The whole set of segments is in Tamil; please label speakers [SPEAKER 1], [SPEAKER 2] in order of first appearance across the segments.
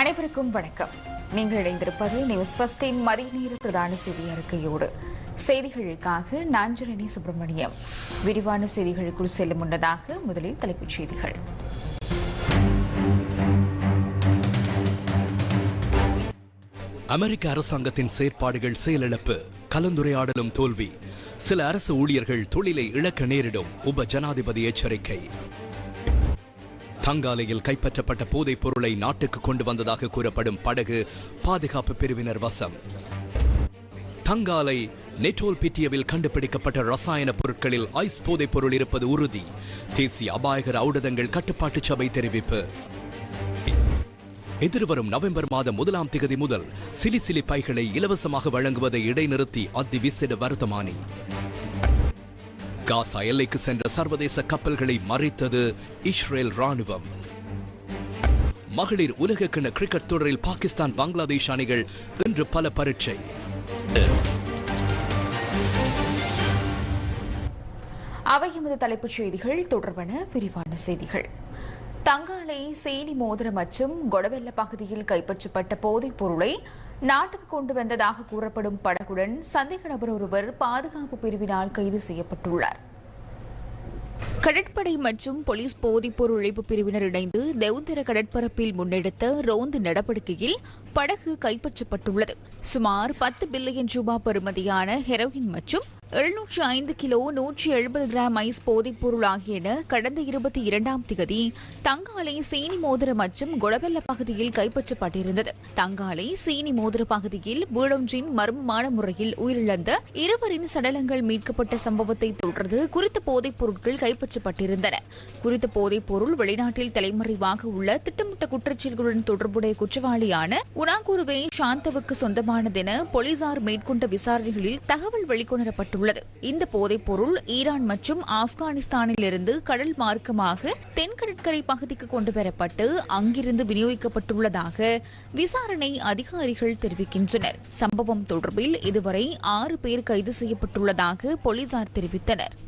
[SPEAKER 1] அனைவருக்கும் வணக்கம். நீங்கள் இணைந்திருப்பது நியூஸ் ஃபர்ஸ்டின் மதிய நேர பிரதான செய்தி அறிக்கையோடு. செய்திகளுக்காக நாஞ்சரணி சுப்பிரமணியம். விரிவான செய்திகளுக்குள் செல்லும் முன்னதாக முதலில் தலைப்புச் செய்திகள்.
[SPEAKER 2] அமெரிக்க அரசாங்கத்தின் செயற்பாடுகள் செயலிழப்பு கலந்துரையாடலும் தோல்வி. சில அரசு ஊழியர்கள் தொழிலை இழக்க நேரிடும் உப ஜனாதிபதி எச்சரிக்கை. தங்காலையில் கைப்பற்றப்பட்ட போதைப் பொருளை நாட்டுக்கு கொண்டு வந்ததாக கூறப்படும் படகு பாதுகாப்பு பிரிவினர் வசம். தங்காலை நெட்டோல் பிட்டியவில் கண்டுபிடிக்கப்பட்ட ரசாயன பொருட்களில் ஐஸ் போதைப் பொருள் இருப்பது உறுதி. தேசிய அபாயகர ஊடகங்கள் கட்டுப்பாட்டு சபை தெரிவிப்பு. எதிர்வரும் நவம்பர் மாதம் முதலாம் திகதி முதல் சிலி சிலி பைகளை இலவசமாக வழங்குவதை இடைநிறுத்தி அதிவிசேட வர்த்தமானி. காசா எல்லைக்கு சென்ற சர்வதேச கப்பல்களை மறைத்தது இஸ்ரேல் ராணுவம் மகளிர் உலகக்கிண கிரிக்கெட் தொடரில் பாகிஸ்தான் பங்களாதேஷ் அணிகள் இன்று பல பரீட்சை.
[SPEAKER 1] அவை எமது தலைப்புச் செய்திகள். தொடர்பான விரிவான செய்திகள். தங்காலை சீனி மோதிரம் மற்றும் கொடவெல்ல பகுதியில் கைப்பற்றப்பட்ட போதைப் பொருளை நாட்டுக்கு கொண்டு வந்ததாக கூறப்படும் படகுடன் சந்தேக நபர் ஒருவர் பாதுகாப்பு பிரிவினால் கைது செய்யப்பட்டுள்ளார். கடற்படை மற்றும் போலீஸ் போதைப்பொருள் ஒழிப்பு பிரிவினர் இணைந்து தெவுந்தர கடற்பரப்பில் முன்னெடுத்த ரோந்து நடவடிக்கையில் படகு கைப்பற்றப்பட்டுள்ளது. சுமார் பத்து பில்லியன் ரூபாய் பெறுமதியான ஹெரோயின் மற்றும் எழுநூற்று ஐந்து கிலோ நூற்றி எழுபது கிராம் ஐஸ் போதைப்பொருள் ஆகியன கடந்த இருபத்தி இரண்டாம் திகதி தங்காலை சீனி மோதிர மற்றும் கொடவெல்ல பகுதியில் கைப்பற்றப்பட்டிருந்தது. தங்காலை சீனி மோதிர பகுதியில் வீடொன்றின் மர்மமான முறையில் உயிரிழந்த இருவரின் சடலங்கள் மீட்கப்பட்ட சம்பவத்தை தொடர்ந்து குறித்த போதைப் பொருட்கள் கைப்பற்றப்பட்டிருந்தன குறித்த போதைப் பொருள் வெளிநாட்டில் தலைமறைவாக உள்ள திட்டமிட்ட குற்றச்செயல்களுடன் தொடர்புடைய குற்றவாளியான உனாகுருவே சாந்தவுக்கு சொந்தமானதென போலீசார் மேற்கொண்ட விசாரணைகளில் தகவல் வெளிக்கொணரப்பட்டுள்ளது. இந்த போதைப் பொருள் ஈரான் மற்றும் ஆப்கானிஸ்தானிலிருந்து கடல் மார்க்கமாக தென்கடற்கரை பகுதிக்கு கொண்டு வரப்பட்டு அங்கிருந்து விநியோகிக்கப்பட்டுள்ளதாக விசாரணை அதிகாரிகள் தெரிவிக்கின்றனர். சம்பவம் தொடர்பில் இதுவரை ஆறு பேர் கைது செய்யப்பட்டுள்ளதாக போலீசார் தெரிவித்தனர்.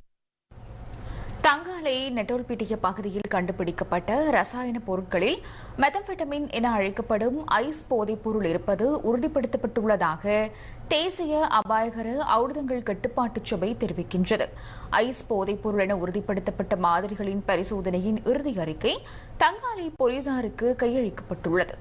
[SPEAKER 1] தங்காலை நெட்டோல்பிட்டிய பகுதியில் கண்டுபிடிக்கப்பட்ட ரசாயன பொருட்களில் மெத்தம்பெட்டமின் என அழைக்கப்படும் ஐஸ் போதைப் பொருள் இருப்பது உறுதிப்படுத்தப்பட்டுள்ளதாக தேசிய அபாயகர ஔடதங்கள் கட்டுப்பாட்டு சபை தெரிவிக்கின்றது. ஐஸ் போதைப் பொருள் என உறுதிப்படுத்தப்பட்ட மாதிரிகளின் பரிசோதனையின் இறுதி அறிக்கை தங்காலை போலீசாருக்கு கையளிக்கப்பட்டுள்ளது.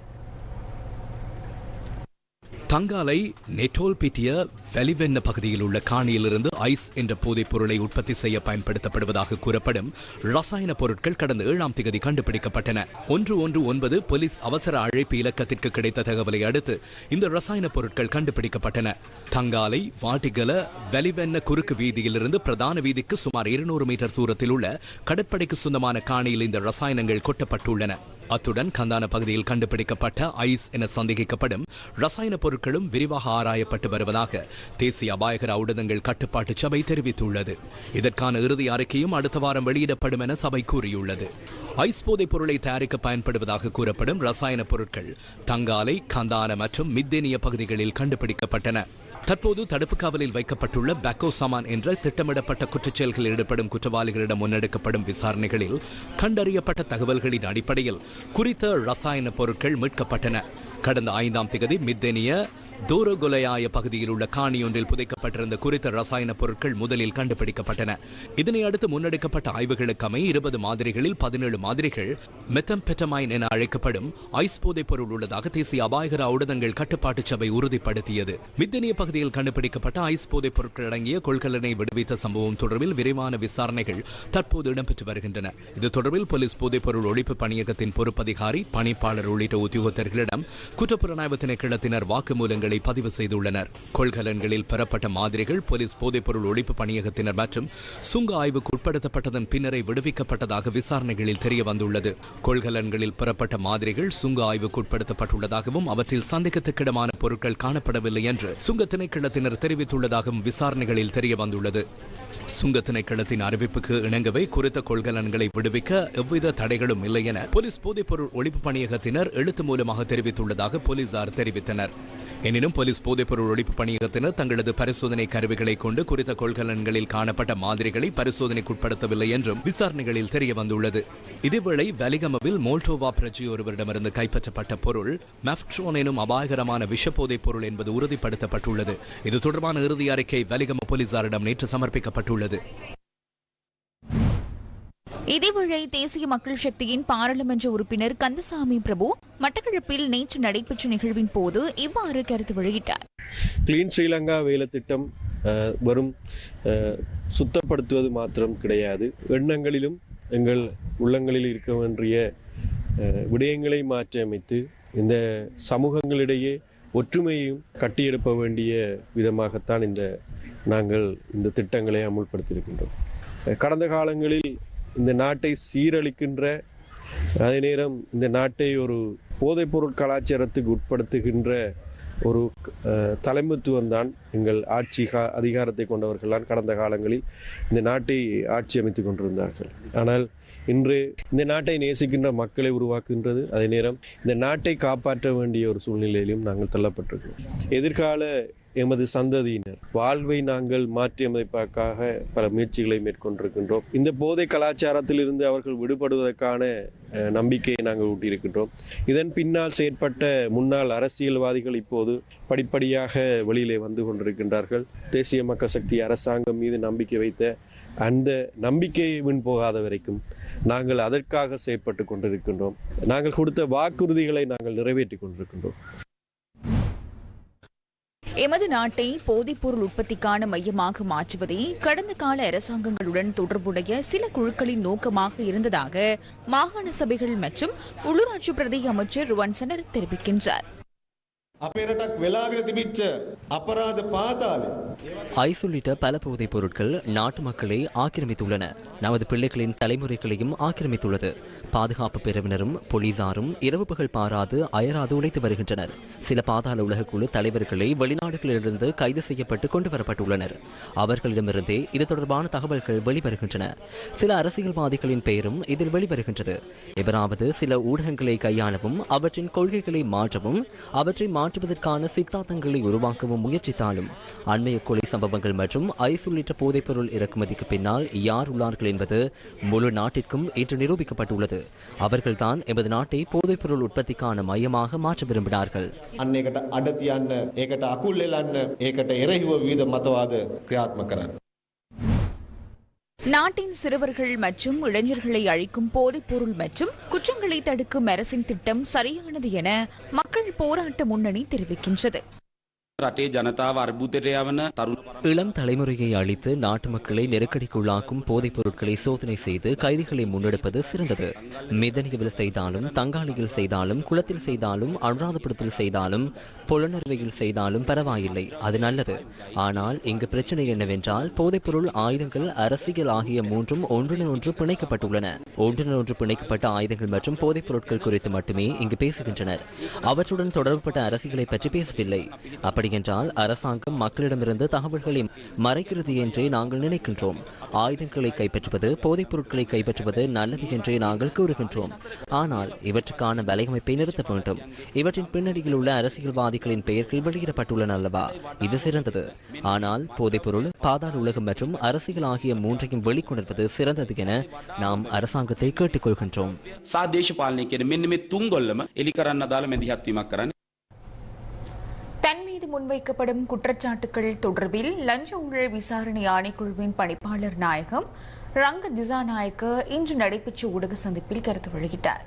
[SPEAKER 2] தங்காலை நெட்டோல் பிட்டிய வெளிவெண்ண பகுதியில் உள்ள காணியிலிருந்து ஐஸ் என்ற போதைப் பொருளை உற்பத்தி செய்ய பயன்படுத்தப்படுவதாக கூறப்படும் ரசாயன பொருட்கள் கடந்த ஏழாம் திகதி கண்டுபிடிக்கப்பட்டன. ஒன்று ஒன்று ஒன்பது போலீஸ் அவசர அழைப்பு இலக்கத்திற்கு கிடைத்த தகவலை அடுத்து இந்த ரசாயன பொருட்கள் கண்டுபிடிக்கப்பட்டன. தங்காலை வாட்டிகல வெளிவெண்ண குறுக்கு வீதியிலிருந்து பிரதான வீதிக்கு சுமார் இருநூறு மீட்டர் தூரத்தில் உள்ள கடற்படைக்கு சொந்தமான காணியில் இந்த ரசாயனங்கள் கொட்டப்பட்டுள்ளன. அத்துடன் கந்தான பகுதியில் கண்டுபிடிக்கப்பட்ட ஐஸ் என சந்தேகிக்கப்படும் ரசாயன பொருட்களும் விரிவாக ஆராயப்பட்டு வருவதாக தேசிய அபாயகர ஊடகங்கள் கட்டுப்பாட்டு சபை தெரிவித்துள்ளது. இதற்கான இறுதி அறிக்கையும் அடுத்த வாரம் வெளியிடப்படும் என சபை கூறியுள்ளது. ஐஸ் போதைப் பொருளை தயாரிக்க பயன்படுவதாக கூறப்படும் ரசாயன பொருட்கள் தங்காலை கந்தான மற்றும் மித்தேனிய பகுதிகளில் கண்டுபிடிக்கப்பட்டன. தற்போது தடுப்பு காவலில் வைக்கப்பட்டுள்ள பேக்கோ சாமான் என்ற திட்டமிடப்பட்ட குற்றச்செயல்களில் ஈடுபடும் குற்றவாளிகளிடம் முன்னெடுக்கப்படும் விசாரணைகளில் கண்டறியப்பட்ட தகவல்களின் அடிப்படையில் குறித்த ரசாயன பொருட்கள் மீட்கப்பட்டன. கடந்த ஐந்தாம் திகதி மித்தேனிய தூரகுலையாய பகுதியில் உள்ள காணியொன்றில் புதைக்கப்பட்டிருந்த குறித்த ரசாயன பொருட்கள் முதலில் கண்டுபிடிக்கப்பட்டன. இதனை அடுத்து முன்னெடுக்கப்பட்ட ஆய்வுகளுக்கமை இருபது மாதிரிகளில் பதினேழு மாதிரிகள் மெத்தம்பெட்டமைன் என அழைக்கப்படும் ஐஸ் போதைப் பொருள் உள்ளதாக தேசிய அபாயகர ஊடகங்கள் கட்டுப்பாட்டு சபை உறுதிப்படுத்தியது. மித்தனிய பகுதியில் கண்டுபிடிக்கப்பட்ட ஐஸ் போதைப் பொருட்கள் அடங்கிய கொள்கலனை விடுவித்த சம்பவம் தொடர்பில் விரைவான விசாரணைகள் தற்போது இடம்பெற்று வருகின்றன. இது தொடர்பில் போலீஸ் போதைப் பொருள் ஒழிப்பு பணியகத்தின் பொறுப்பதிகாரி பணிப்பாளர் உள்ளிட்ட உத்தியோகத்தர்களிடம் குற்றப்புலனாய்வு திணைக்களத்தினர் வாக்குமூலங்கள் விவரங்களை பதிவு செய்துள்ளனர். கொள்கலன்களில் பெறப்பட்ட மாதிரிகள் போலீஸ் போதைப்பொருள் ஒழிப்பு பணியகத்தினர் மற்றும் சுங்க ஆய்வுக்கு உட்படுத்தப்பட்டதன் பின்னரே விடுவிக்கப்பட்டதாக விசாரணைகளில் தெரிய வந்துள்ளது கொள்கலன்களில் பெறப்பட்ட மாதிரிகள் சுங்க ஆய்வுக்கு உட்படுத்தப்பட்டுள்ளதாகவும் அவற்றில் சந்தேகத்துக்கிடமான பொருட்கள் காணப்படவில்லை என்று சுங்க திணைக்களத்தினர் தெரிவித்துள்ளதாகவும் விசாரணைகளில் தெரிய வந்துள்ளது சுங்க திணைக்களத்தின் அறிவிப்புக்கு இணங்கவே குறித்த கொள்கலன்களை விடுவிக்க எவ்வித தடைகளும் இல்லை என போலீஸ் போதைப்பொருள் ஒழிப்பு பணியகத்தினர் எழுத்து மூலமாக தெரிவித்துள்ளதாக போலீசார் தெரிவித்தனர். எனினும் போலீஸ் போதைப்பொருள் ஒழிப்பு பணியகத்தினர் தங்களது பரிசோதனை கருவிகளை கொண்டு குறித்த கொள்கலன்களில் காணப்பட்ட மாதிரிகளை பரிசோதனைக்குட்படுத்தவில்லை என்றும் விசாரணைகளில் தெரிய வந்துள்ளது இதேவேளை வலிகமவில் மோல்டோவா பிரஜி ஒருவரிடமிருந்து கைப்பற்றப்பட்ட பொருள் மெஃப்ட்ரோன் எனும் அபாயகரமான விஷப்போதைப் பொருள் என்பது உறுதிப்படுத்தப்பட்டுள்ளது. இது தொடர்பான இறுதி அறிக்கை வலிகம போலீசாரிடம் நேற்று சமர்ப்பிக்கப்பட்டுள்ளது.
[SPEAKER 1] இதேவேளை தேசிய மக்கள் சக்தியின் பாராளுமன்ற உறுப்பினர் கந்தசாமி பிரபு மட்டக்களப்பில் நேற்று நடைபெற்ற நிகழ்வின் போது இவ்வாறு கருத்து வெளியிட்டார்.
[SPEAKER 3] கிளீன் ஸ்ரீலங்கா வேலை திட்டம் வரும் சுத்தப்படுத்துவது மாத்திரம் கிடையாது. எண்ணங்களிலும் எங்கள் உள்ளங்களில் இருக்க வேண்டிய விடயங்களை மாற்றியமைத்து இந்த சமூகங்களிடையே ஒற்றுமையும் கட்டியெழுப்ப வேண்டிய விதமாகத்தான் இந்த நாங்கள் இந்த திட்டங்களை அமுல்படுத்தியிருக்கின்றோம். கடந்த காலங்களில் இந்த நாட்டை சீரழிக்கின்ற அதே நேரம் இந்த நாட்டை ஒரு போதைப்பொருள் கலாச்சாரத்துக்கு உட்படுத்துகின்ற ஒரு தலைமைத்துவம் தான் எங்கள் ஆட்சி அதிகாரத்தை கொண்டவர்கள்லாம் கடந்த காலங்களில் இந்த நாட்டை ஆட்சி அமைத்துக் கொண்டிருந்தார்கள். ஆனால் இன்று இந்த நாட்டை நேசிக்கின்ற மக்களை உருவாக்குகின்றது. அதே நேரம் இந்த நாட்டை காப்பாற்ற வேண்டிய ஒரு சூழ்நிலையிலும் நாங்கள் தள்ளப்பட்டிருக்கிறோம். எதிர்கால எமது சந்ததியினர். வாழ்வை நாங்கள் மாற்றியமைப்பதற்காக பல முயற்சிகளை மேற்கொண்டிருக்கின்றோம். இந்த போதை கலாச்சாரத்திலிருந்து அவர்கள் விடுபடுவதற்கான அஹ், நம்பிக்கையை நாங்கள் ஊட்டியிருக்கின்றோம். இதன் பின்னால் செயற்பட்ட முன்னாள் அரசியல்வாதிகள் இப்போது படிப்படியாக வெளியிலே வந்து கொண்டிருக்கின்றார்கள். தேசிய மக்கள் சக்தி அரசாங்கம் மீது நம்பிக்கை வைத்த அந்த நம்பிக்கையை வின் போகாத வரைக்கும் நாங்கள் அதற்காக செயற்பட்டு கொண்டிருக்கின்றோம். நாங்கள் கொடுத்த வாக்குறுதிகளை நாங்கள் நிறைவேற்றி கொண்டிருக்கின்றோம்.
[SPEAKER 1] எமது நாட்டை போதைப்பொருள் உற்பத்திக்கான மையமாக மாற்றுவதே கடந்த கால அரசாங்கங்களுடன் தொடர்புடைய சில குழுக்களின் நோக்கமாக இருந்ததாக மாகாண சபைகள் மற்றும் உள்ளூராட்சி பிரதேச அமைச்சர் ருவன்சனர் தெரிவிக்கின்றார்.
[SPEAKER 4] අපේ රටක් වෙලාගෙන තිබිච්ච අපරාධ පාතාලය.
[SPEAKER 5] ஐஸ் உள்ளிட்ட பல போதைப் பொருட்கள் நாட்டு மக்களை ஆக்கிரமித்துள்ளன நமது பிள்ளைகளின் தலைமுறைகளையும் ஆக்கிரமித்துள்ளது பாதுகாப்பு பிரிவினரும் போலீசாரும் இரவு பகல் பாராது அயராது உழைத்து வருகின்றனர் சில பாதாள உலகக்குழு தலைவர்களை வெளிநாடுகளிலிருந்து கைது செய்யப்பட்டு கொண்டு வரப்பட்டுள்ளனர் அவர்களிடமிருந்தே இது தொடர்பான தகவல்கள் வெளிவருகின்றன சில அரசியல்வாதிகளின் பெயரும் இதில் வெளிவருகின்றது எவராவது சில ஊடகங்களை கையாளவும் அவற்றின் கொள்கைகளை மாற்றவும் அவற்றை மாற்றுவதற்கான சித்தாந்தங்களை உருவாக்கவும் முயற்சித்தாலும் அண்மைய கொலை சம்பவங்கள் மற்றும் ஐஸ் உள்ளிட்ட போதைப்பொருள் இறக்குமதிக்கு பின்னால் யார் உள்ளார்கள் என்பது முழு நாட்டிற்கும் இன்று நிரூபிக்கப்பட்டுள்ளது. அவர்கள்தான் எமது நாட்டை போதைப்பொருள் உற்பத்திக்கான மையமாக மாற்ற விரும்பினார்கள்.
[SPEAKER 4] அன்னைக்கிட்ட அடத்தியான்னு ஏக்கிட்ட அக்குள்ளேலான்னு ஏக்கிட்ட இறைவு வீத மத்தவாது கிரியாத்மக்கிறார்
[SPEAKER 1] நாட்டின் சிறுவர்கள் மற்றும் இளைஞர்களை அழிக்கும் போதைப்பொருள் மற்றும் குற்றங்களை தடுக்கும் அரசின் திட்டம் சரியானது என மக்கள் போராட்ட முன்னணி தெரிவிக்கின்றது.
[SPEAKER 6] රටේ ජනතාව අර්බුතයට යවන තරුණ
[SPEAKER 5] இளம் தலைமுறையை அழித்து நாட்டு மக்களை நெருக்கடிக்குள்ளாக்கும் போதைப் பொருட்களை சோதனை செய்து கைதிகளை முன்னெடுப்பது சிறந்தது மிதனியவில் செய்தாலும் தங்காளியில் செய்தாலும் குளத்தில் செய்தாலும் அனுராதபுரத்தில் செய்தாலும் புலனறுவையில் செய்தாலும் பரவாயில்லை அது நல்லது ஆனால் இங்கு பிரச்சனை என்னவென்றால் போதைப்பொருள் ஆயுதங்கள் அரசியல் ஆகிய மூன்றும் ஒன்றுடன் ஒன்று பிணைக்கப்பட்டுள்ளன ஒன்றுடன் ஒன்று பிணைக்கப்பட்ட ஆயுதங்கள் மற்றும் போதைப் பொருட்கள் குறித்து மட்டுமே இங்கு பேசுகின்றனர் அவற்றுடன் தொடர்புபட்ட அரசியலை பற்றி பேசவில்லை இருக்கிறது என்றால் அரசாங்கம் மக்களிடமிருந்து தகவல்களை மறைக்கிறது என்றே நாங்கள் நினைக்கின்றோம். ஆயுதங்களை கைப்பற்றுவது போதைப் பொருட்களை கைப்பற்றுவது நல்லது என்றே நாங்கள் கூறுகின்றோம். ஆனால் இவற்றுக்கான வலையமைப்பை நிறுத்த வேண்டும். இவற்றின் பின்னணியில் உள்ள அரசியல்வாதிகளின் பெயர்கள் வெளியிடப்பட்டுள்ளன அல்லவா? இது சிறந்தது. ஆனால் போதைப்பொருள் பாதாள உலகம் மற்றும் அரசியல் ஆகிய மூன்றையும் வெளிக்கொணர்வது சிறந்தது என நாம் அரசாங்கத்தை கேட்டுக்கொள்கின்றோம்.
[SPEAKER 6] சாதேஷ பாலனைக்கு மின்னுமே தூங்கொள்ளம?
[SPEAKER 1] எலிகரன்னதால மெதிஹாத்வீமாக்கரான் முன்வைக்கப்படும் குற்றச்சாட்டுகள் தொடர்பில் லஞ்ச ஊழல் விசாரணை ஆணைக்குழுவின் பணிப்பாளர் நாயகம் ரங்க திசாநாயக்க இன்று நடைபெற்ற ஊடக சந்திப்பில் கருத்து வெளியிட்டார்.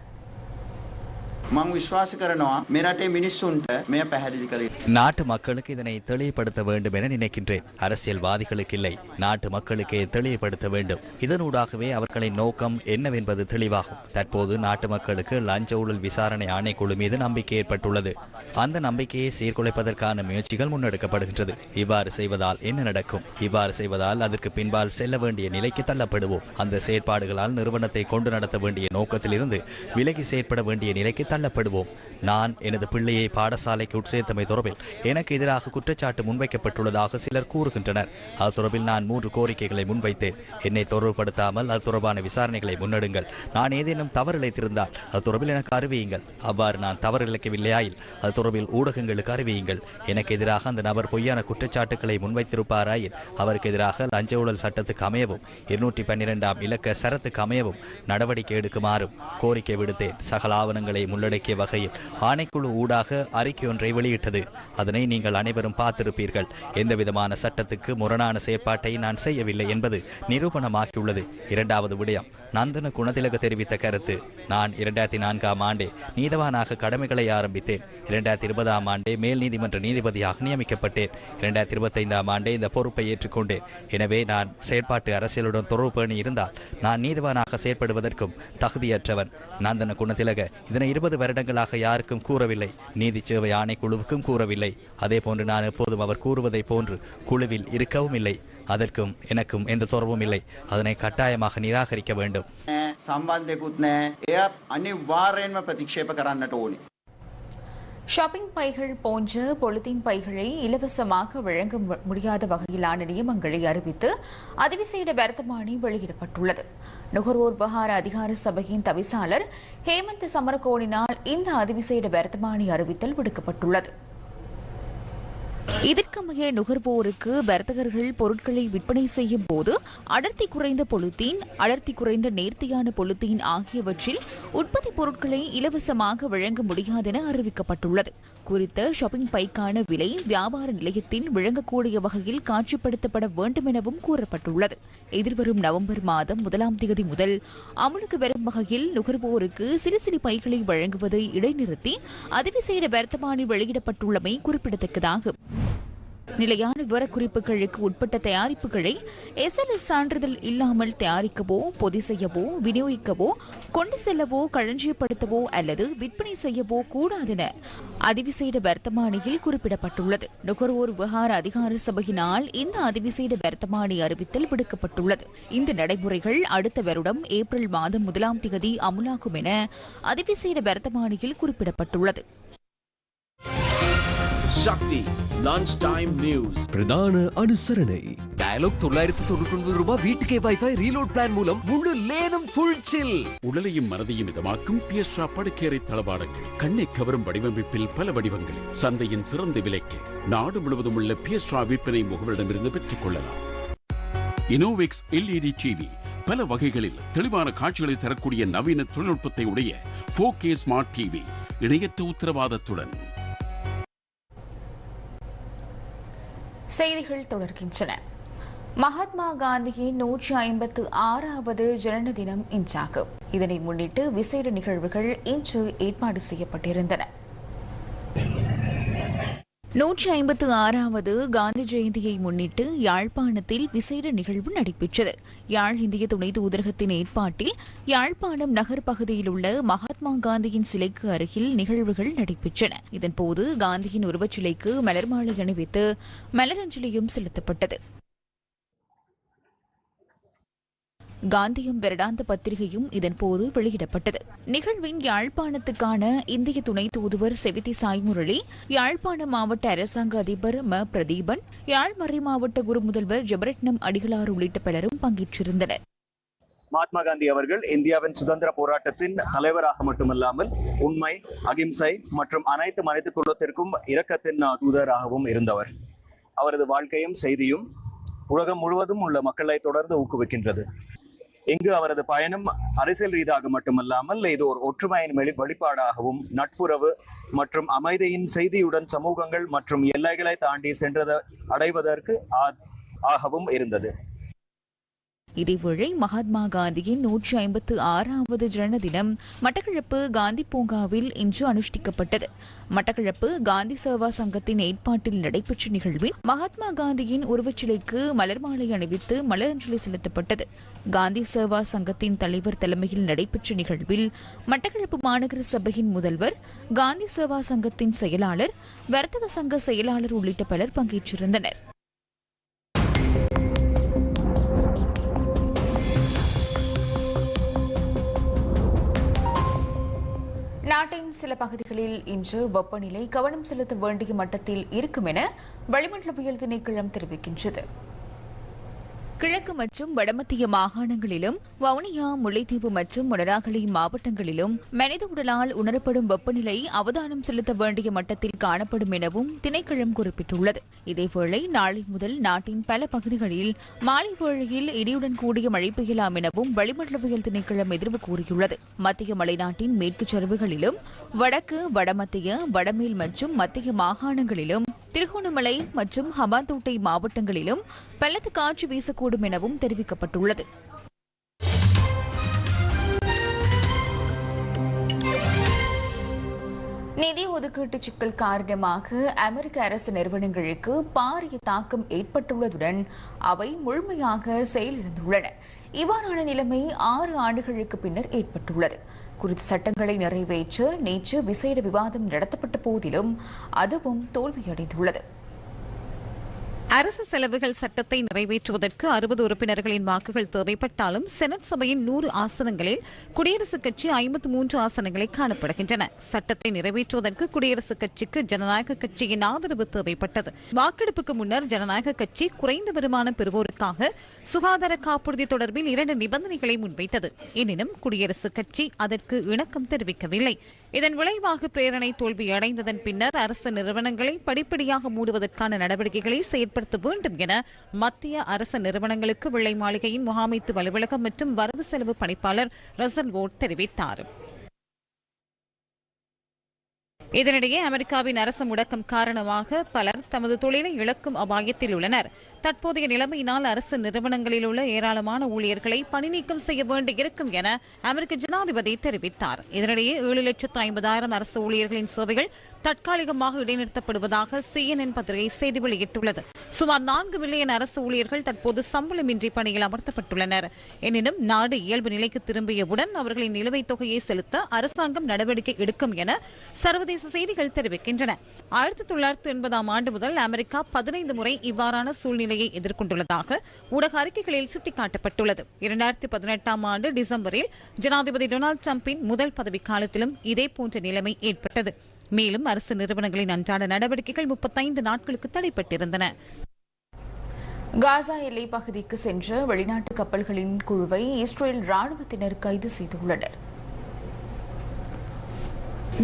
[SPEAKER 7] මං විශ්වාස කරනවා මේ රටේ මිනිස්සුන්ට මෙය පැහැදිලි කළේ.
[SPEAKER 8] நாட்டு மக்களுக்கு இதனை தெளிவுபடுத்த வேண்டும் என நினைக்கின்றேன் அரசியல்வாதிகளுக்கு இல்லை நாட்டு மக்களுக்கே தெளிவுபடுத்த வேண்டும் இதனூடாகவே அவர்களின் நோக்கம் என்னவென்பது தெளிவாகும் தற்போது நாட்டு மக்களுக்கு லஞ்ச ஊழல் விசாரணை ஆணைக்குழு மீது நம்பிக்கை ஏற்பட்டுள்ளது அந்த நம்பிக்கையை சீர்குலைப்பதற்கான முயற்சிகள் முன்னெடுக்கப்படுகின்றது இவ்வாறு செய்வதால் என்ன நடக்கும் இவ்வாறு செய்வதால் அதற்கு பின்பால் செல்ல வேண்டிய நிலைக்கு தள்ளப்படுவோம் அந்த செயற்பாடுகளால் நிறுவனத்தை கொண்டு நடத்த வேண்டிய நோக்கத்திலிருந்து விலகி செயற்பட வேண்டிய நிலைக்கு தள்ளப்படுவோம் நான் எனது பிள்ளையை பாடசாலைக்கு உட்சேர்த்தமை தொடர்பில் எனக்கு எதிராக குற்றச்சாட்டு முன்வைக்கப்பட்டுள்ளதாக சிலர் கூறுகின்றனர். அது தொடர்பில் நான் மூன்று கோரிக்கைகளை முன்வைத்தேன். என்னை தொடர்புபடுத்தாமல் அது தொடர்பான விசாரணைகளை முன்னெடுங்கள். நான் ஏதேனும் தவறு இழைத்திருந்தால் அது தொடர்பில் எனக்கு அறிவியுங்கள். அவ்வாறு நான் தவறு இழைக்கவில்லையாயில் அது தொடர்பில் ஊடகங்களுக்கு அறிவியுங்கள். எனக்கு எதிராக அந்த நபர் பொய்யான குற்றச்சாட்டுக்களை முன்வைத்திருப்பாராயில் அவருக்கு எதிராக லஞ்ச ஊழல் சட்டத்துக்கு அமையவும் இருநூற்றி பன்னிரெண்டாம் இலக்க சரத்துக்கு அமையவும் நடவடிக்கை எடுக்குமாறும் கோரிக்கை விடுத்தேன். சகல ஆவணங்களை உள்ளடக்கிய வகையில் ஆணைக்குழு ஊடாக அறிக்கை ஒன்றை வெளியிட்டது. அதனை நீங்கள் அனைவரும் பார்த்திருப்பீர்கள். எந்தவிதமான சட்டத்துக்கு முரணான செயற்பாட்டை நான் செய்யவில்லை என்பது நிரூபணமாகியுள்ளது. இரண்டாவது விடயம். நந்தன குணதிலக தெரிவித்த கருத்து. நான் இரண்டாயிரத்தி நான்காம் ஆண்டே நீதவானாக கடமைகளை ஆரம்பித்தேன். இரண்டாயிரத்தி இருபதாம் ஆண்டே மேல் நீதிமன்ற நீதிபதியாக நியமிக்கப்பட்டேன். இரண்டாயிரத்தி இருபத்தைந்தாம் ஆண்டே இந்த பொறுப்பை ஏற்றுக்கொண்டேன். எனவே நான் செயற்பாட்டு அரசியலுடன் தொடர்பு பேணி இருந்தால் நான் நீதிவானாக செயற்படுவதற்கும் தகுதியற்றவன். நந்தன குணதிலக இதனை இருபது வருடங்களாக யாருக்கும் கூறவில்லை. நீதி சேவை ஆணைக்குழுவுக்கும் கூறவில்லை. அதே போன்று நான் எப்போதும் அவர் கூறுவதைப் போன்று குழுவில் இருக்கவும் இல்லை அதற்கும் எனக்கும் எந்த தொடர்பும் இல்லை அதனை கட்டாயமாக நிராகரிக்க வேண்டும்
[SPEAKER 7] නෑ සම්බන්ධයකුත් නෑ එය අනිවාර්යෙන්ම ප්‍රතික්ෂේප කරන්නට ඕනි.
[SPEAKER 1] ஷாப்பிங் பைகள் போன்ற பொலித்தீன் பைகளை இலவசமாக வழங்க மு- முடியாத வகையிலான நியமங்களை அறிவித்து அதிவிசேட வர்த்தமானி வெளியிடப்பட்டுள்ளது நுகர்வோர் விவகார அதிகார சபையின் தவிசாளர் ஹேமந்த் சமரகோணினால் இந்த அதிவிசேட வர்த்தமானி அறிவித்தல் விடுக்கப்பட்டுள்ளது இதற்கமைய நுகர்வோருக்கு வர்த்தகர்கள் பொருட்களை விற்பனை செய்யும் போது அடர்த்தி குறைந்த பொலித்தீன் அடர்த்தி குறைந்த நேர்த்தியான பொலித்தீன் ஆகியவற்றில் உற்பத்தி பொருட்களை இலவசமாக வழங்க முடியாதென அறிவிக்கப்பட்டுள்ளது. குறித்த ஷாப்பிங் பைக்கான விலை வியாபார நிலையத்தில் விளங்கக்கூடிய வகையில் காட்சிப்படுத்தப்பட வேண்டும் எனவும் கூறப்பட்டுள்ளது. எதிர்வரும் நவம்பர் மாதம் முதலாம் தேதி முதல் அமலுக்கு வரும் வகையில் நுகர்வோருக்கு சிறு சிறு பைகளை வழங்குவதை இடைநிறுத்தி அதிவிசேட வர்த்தமானி வெளியிடப்பட்டுள்ளமை குறிப்பிடத்தக்கதாகும். நிலையான விவரக்குறிப்புகளுக்கு உட்பட்ட தயாரிப்புகளை எஸ்எல்எஸ் சான்றிதழ் இல்லாமல் தயாரிக்கவோ பொதி செய்யவோ விநியோகிக்கவோ கொண்டு செல்லவோ களஞ்சியப்படுத்தவோ அல்லது விற்பனை செய்யவோ கூடாதென அதிவிசேட வர்த்தமானியில் குறிப்பிடப்பட்டுள்ளது. நுகர்வோர் விவகார அதிகார சபையினால் இந்த அதிவிசேட வர்த்தமானி அறிவித்தல் விடுக்கப்பட்டுள்ளது. இந்த நடைமுறைகள் அடுத்த வருடம் ஏப்ரல் மாதம் முதலாம் தேதி அமுலாகும் என அதிவிசேட வர்த்தமானியில் குறிப்பிடப்பட்டுள்ளது.
[SPEAKER 9] சக்தி லஞ்ச் டைம் நியூஸ்
[SPEAKER 10] பிரதான அனுசரணை. டயலாக் தொள்ளாயிரத்தி தொண்ணூற்றி ஒன்பது ரூபாய் வீட்டுக்கே வைஃபை ரீலோட் பிளான் மூலம் முழு லேனும் ஃபுல் சில்
[SPEAKER 11] உடலையும் மனதையும் இதமாக்கும் பியஸ்ட்ரா படுக்கேறை தளபாடங்கள். கண்ணை கவரும் வடிவமைப்பில் பல வடிவங்களில் சந்தையின் சிறந்த விலைக்கு நாடு முழுவதும் உள்ள பியஸ்ட்ரா விற்பனை முகவரிடமிருந்து பெற்றுக் கொள்ளலாம். இனோவேக்ஸ் எல்இடி டிவி பல வகைகளில் தெளிவான காட்சிகளை தரக்கூடிய நவீன தொழில்நுட்பத்தை உடைய 4K ஸ்மார்ட் டிவி இணையற்ற உத்தரவாதத்துடன்.
[SPEAKER 1] செய்திகள் தொடர்கின்றன. மகாத்மா காந்தியின் நூற்றி ஐம்பத்து ஆறாவது ஜனன தினம் இன்றாகும். இதனை முன்னிட்டு விசேட நிகழ்வுகள் இன்று ஏற்பாடு செய்யப்பட்டிருந்தன. நூற்றி ஐம்பத்து ஆறாவது காந்தி ஜெயந்தியை முன்னிட்டு யாழ்ப்பாணத்தில் விசேட நிகழ்வு நடைபெற்றது. யாழ் இந்திய துணை தூதரகத்தின் ஏற்பாட்டில் யாழ்ப்பாணம் நகர் பகுதியில் உள்ள மகாத்மா காந்தியின் சிலைக்கு அருகில் நிகழ்வுகள் நடைபெற்றன. இதன்போது காந்தியின் உருவச்சிலைக்கு மலர் மாலை அணிவித்து மலரஞ்சலியும் செலுத்தப்பட்டது. காந்தியம் வருடாந்த பத்திரிகையும் இதன்போது வெளியிடப்பட்டது. நிகழ்வின் யாழ்ப்பாணத்துக்கான இந்திய துணை தூதுவர் செவிதி சாய்முரளி யாழ்ப்பாண மாவட்ட அரசாங்க அதிபர் ம. பிரதீபன் யாழ் மறை மாவட்ட குரு முதல்வர் ஜெபரட்னம் அடிகளார் உள்ளிட்ட பலரும் பங்கேற்றிருந்தனர்.
[SPEAKER 12] மகாத்மா காந்தி அவர்கள் இந்தியாவின் சுதந்திர போராட்டத்தின் தலைவராக மட்டுமல்லாமல் உண்மை அகிம்சை மற்றும் அனைத்து மனித குலத்திற்கும் இரக்கத்தின் தூதராகவும் இருந்தவர். அவரது வாழ்க்கையும் செய்தியும் உலகம் முழுவதும் உள்ள மக்களை தொடர்ந்து ஊக்குவிக்கின்றது. இங்கு அவரது பயணம் அரசியல் ரீதியாக மட்டுமல்லாமல் இது ஒரு ஒற்றுமையின் வெளி வெளிப்பாடாகவும் நட்புறவு மற்றும் அமைதியின் செய்தியுடன் சமூகங்கள் மற்றும் எல்லைகளை தாண்டி சென்றத அடைவதற்கு ஆ- ஆகவும் இருந்தது.
[SPEAKER 1] இதேவேளை மகாத்மா காந்தியின் நூற்றி ஐம்பத்து ஆறாவது ஜனன தினம் மட்டக்களப்பு காந்தி பூங்காவில் இன்று அனுஷ்டிக்கப்பட்டது. மட்டக்களப்பு காந்தி சேவா சங்கத்தின் ஏற்பாட்டில் நடைபெற்ற நிகழ்வில் மகாத்மா காந்தியின் உருவச்சிலைக்கு மலர் மாலை அணிவித்து மலரஞ்சலி செலுத்தப்பட்டது. காந்தி சேவா சங்கத்தின் தலைவர் தலைமையில் நடைபெற்ற நிகழ்வில் மட்டக்களப்பு மாநகர சபையின் முதல்வர் காந்தி சேவா சங்கத்தின் செயலாளர் வர்த்தக சங்க செயலாளர் உள்ளிட்ட பலர் பங்கேற்றிருந்தனர். சில பகுதிகளில் இன்று வெப்பநிலை கவனம் செலுத்த வேண்டிய மட்டத்தில் இருக்கும் என வளிமண்டலவியல் திணைக்களம் தெரிவிக்கின்றது. கிழக்கு மற்றும் வடமத்திய மாகாணங்களிலும் வவுனியா முல்லைத்தீவு மற்றும் மொனராகலை மாவட்டங்களிலும் மனித உடலால் உணரப்படும் வெப்பநிலை அவதானம் செலுத்த வேண்டிய மட்டத்தில் காணப்படும் எனவும் திணைக்களம் குறிப்பிட்டுள்ளது. இதேவேளை நாளை முதல் நாட்டின் பல பகுதிகளில் மாலை வேளையில் இடியுடன் கூடிய மழை பெய்யலாம் எனவும் வளிமண்டலவியல் திணைக்களம் எதிர்வு கூறியுள்ளது. மத்திய மலைநாட்டின் மேற்கு சரிவுகளிலும் வடக்கு வடமத்திய வடமேல் மற்றும் மத்திய மாகாணங்களிலும் திருகோணமலை மற்றும் ஹமாந்தோட்டை மாவட்டங்களிலும் பலத்த காற்று வீசக்கூடும் எனவும் தெரிவிக்கப்பட்டுள்ளது. நிதி ஒதுக்கீட்டு சிக்கல் காரணமாக அமெரிக்க அரசு நிறுவனங்களுக்கு பாரிய தாக்கம் ஏற்பட்டுள்ளதுடன் அவை முழுமையாக செயலிழந்துள்ளன. இவ்வாறான நிலைமை ஆறு ஆண்டுகளுக்கு பின்னர் ஏற்பட்டுள்ளது. குறித்த சட்டங்களை நிறைவேற்ற நேற்று விசேட விவாதம் நடத்தப்பட்ட போதிலும் அதுவும் தோல்வியடைந்துள்ளது.
[SPEAKER 13] அரசு செலவுகள் சட்டத்தை நிறைவேற்றுவதற்கு அறுபது உறுப்பினர்களின் வாக்குகள் தேவைப்பட்டாலும் செனட் சபையின் நூறு ஆசனங்களில் குடியரசுக் கட்சி ஐம்பத்தி மூன்று ஆசனங்களை காணப்படுகின்றன. சட்டத்தை நிறைவேற்றுவதற்கு குடியரசுக் கட்சிக்கு ஜனநாயக கட்சியின் ஆதரவு தேவைப்பட்டது. வாக்கெடுப்புக்கு முன்னர் ஜனநாயக கட்சி குறைந்த வருமானம் பெறுவோருக்காக சுகாதார காப்புறுதி தொடர்பில் இரண்டு நிபந்தனைகளை முன்வைத்தது. எனினும் குடியரசுக் கட்சி அதற்கு இணக்கம் தெரிவிக்கவில்லை. இதன் விளைவாக பிரேரணை தோல்வி அடைந்ததன் பின்னர் அரசு நிறுவனங்களை படிப்படியாக மூடுவதற்கான நடவடிக்கைகளை செயற்படுத்த வேண்டும் என மத்திய அரசு நிறுவனங்களுக்கு வெள்ளை மாளிகையின் முகாமைத்துவ அலுவலகம் மற்றும் வரவு செலவு பணிப்பாளர் ரசல் வோட் தெரிவித்தார். இதனிடையே அமெரிக்காவின் அரசு முடக்கம் காரணமாக பலர் தமது தொழிலை இழக்கும் அபாயத்தில் உள்ளனர். தற்போதைய நிலைமையினால் அரசு நிறுவனங்களில் உள்ள ஏராளமான ஊழியர்களை பணிநீக்கம் செய்ய வேண்டியிருக்கும் என அமெரிக்க ஜனாதிபதி தெரிவித்தார். இதனிடையே ஏழு லட்சத்து ஐம்பதாயிரம் அரசு ஊழியர்களின் சேவைகள் தற்காலிகமாக இடைநிறுத்தப்படுவதாக சிஎன்என் பத்திரிகை செய்தி வெளியிட்டுள்ளது. சுமார் நான்கு மில்லியன் அரசு ஊழியர்கள் தற்போது சம்பளமின்றி பணியில் அமர்த்தப்பட்டுள்ளனர். எனினும் நாடு இயல்பு நிலைக்கு திரும்பியவுடன் அவர்களின் நிலுவைத் தொகையை செலுத்த அரசாங்கம் நடவடிக்கை எடுக்கும் என சர்வதேச செய்திகள் தெரிவிக்கின்றன. ஆயிரத்தி தொள்ளாயிரத்தி எண்பதாம் ஆண்டு முதல் அமெரிக்கா பதினைந்து முறை இவ்வாறான சூழ்நிலையை எதிர்கொண்டுள்ளதாக ஊடக அறிக்கைகளில் சுட்டிக்காட்டப்பட்டுள்ளது. இரண்டாயிரத்தி பதினெட்டாம் ஆண்டு டிசம்பரில் ஜனாதிபதி டொனால்டு டிரம்பின் முதல் பதவிக்காலத்திலும் இதேபோன்ற நிலைமை ஏற்பட்டது. மேலும் அரசு நிறுவனங்களின் அன்றாட நடவடிக்கைகள் முப்பத்தைந்து நாட்களுக்கு தடைப்பட்டிருந்தன.
[SPEAKER 1] காசா எல்லை பகுதிக்கு சென்ற வெளிநாட்டு கப்பல்களின் குழுவை இஸ்ரேல் ராணுவத்தினர் கைது செய்துள்ளனர்.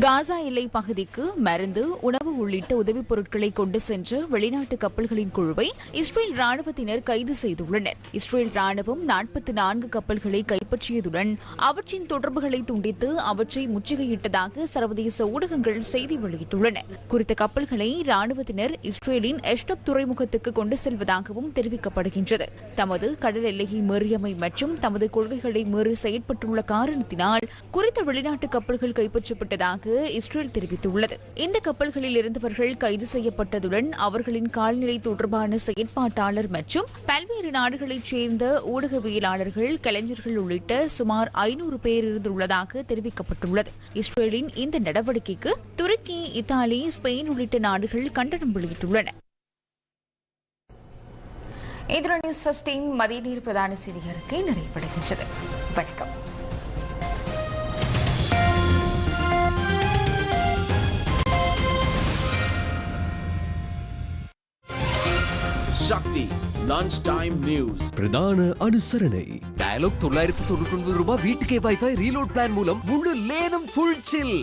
[SPEAKER 1] காசா எல்லை பகுதிக்கு மருந்து உணவு உள்ளிட்ட உதவிப் பொருட்களை கொண்டு சென்ற வெளிநாட்டு கப்பல்களின் குழுவை இஸ்ரேல் ராணுவத்தினர் கைது செய்துள்ளனர். இஸ்ரேல் ராணுவம் நாற்பத்தி நான்கு கப்பல்களை கைப்பற்றியதுடன் அவற்றின் தொடர்புகளை துண்டித்து அவற்றை முற்றுகையிட்டதாக சர்வதேச ஊடகங்கள் செய்தி வெளியிட்டுள்ளன. குறித்த கப்பல்களை ராணுவத்தினர் இஸ்ரேலின் எஷ்டப் துறைமுகத்துக்கு கொண்டு செல்வதாகவும் தெரிவிக்கப்படுகின்றது. தமது கடல் எல்லையை மீறியமை மற்றும் தமது கொள்கைகளை மீறி செயற்பட்டுள்ள காரணத்தினால் குறித்த வெளிநாட்டு கப்பல்கள் கைப்பற்றப்பட்டதாக இஸ்ரேல் தெரிவித்துள்ளது. இந்த கப்பல்களில் இருந்தவர்கள் கைது செய்யப்பட்டதுடன் அவர்களின் கால்நிலை தொடர்பான செயற்பாட்டாளர் மற்றும் பல்வேறு நாடுகளைச் சேர்ந்த ஊடகவியலாளர்கள் கலைஞர்கள் உள்ளிட்ட சுமார் ஐநூறு பேர் இருந்துள்ளதாக தெரிவிக்கப்பட்டுள்ளது. இஸ்ரேலின் இந்த நடவடிக்கைக்கு துருக்கி இத்தாலி ஸ்பெயின் உள்ளிட்ட நாடுகள் கண்டனம் வெளியிட்டுள்ளன. இதர நியூஸ் ஃபஸ்டின் மதிய நீர் பிரதான செய்தி அறிக்கை நிறைவடைகின்றது. வணக்கம்.
[SPEAKER 9] Lunch Time News.
[SPEAKER 10] பிரதான அனுசரணை டயலாக் தொள்ளாயிரத்து தொண்ணூற்றி ஒன்பது ரூபாய் வீட்டுக்கே வைஃபை ரீலோட் பிளான் மூலம் முழு லேனும் ஃபுல் சில்